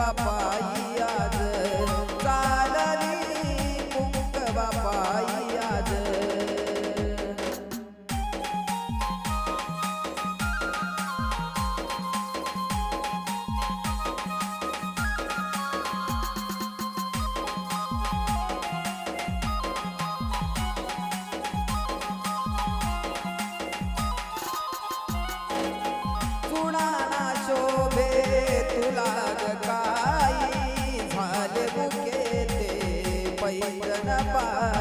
बापाई आज चालली मुंग बापा. Bye.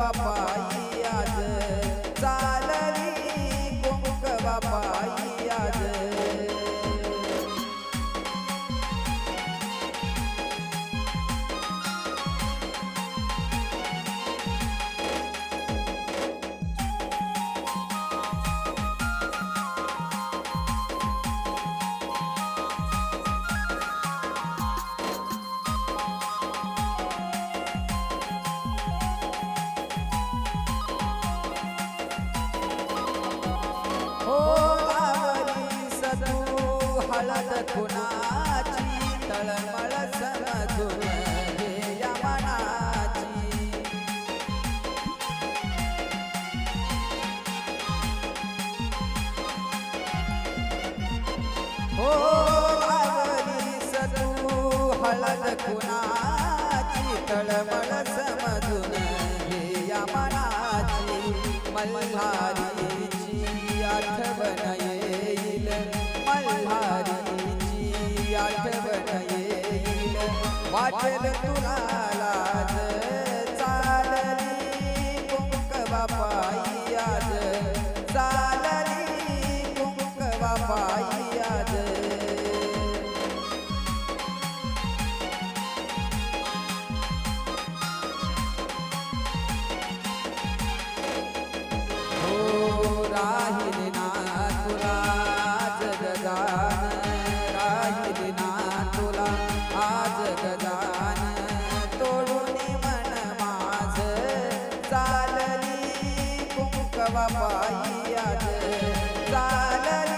爸爸哎呀耶 कुणाची तळमळ समजून या मनाची. हो भावली सतू हळद वाटेल तुला लाज चालली कुंक बापाई आज. चाल आई आज चाल